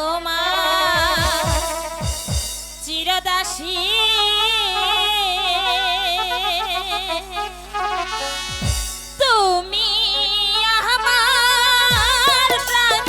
তোমার চিরদাসী। তুমি আমার প্রাণ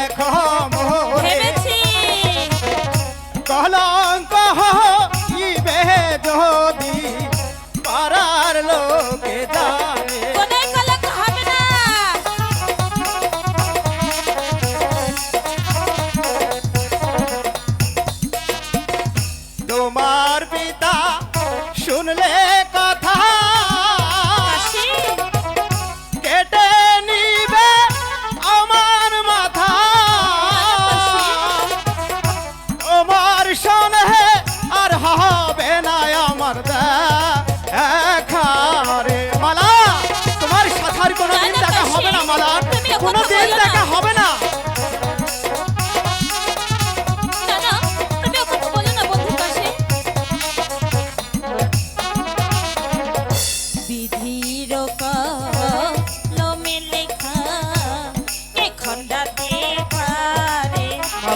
দেখো ভেবেছি। কলঙ্ক হইবে যদি পারার লোকে দা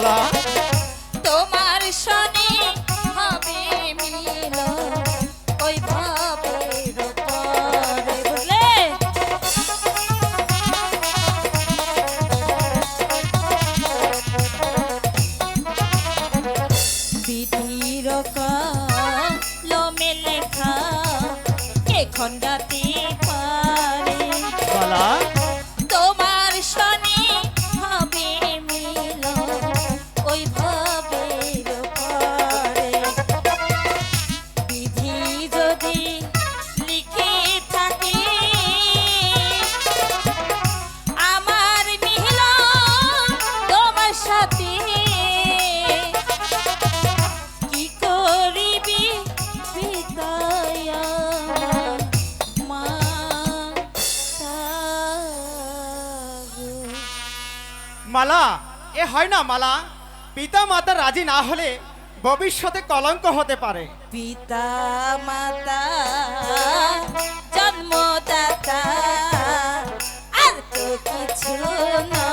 了。মালা? এ হয় না মালা। পিতা মাতা রাজি না হলে ভবিষ্যতে কলঙ্ক হতে পারে। পিতা মাতা জন্মদাতা, আর তো কিছু না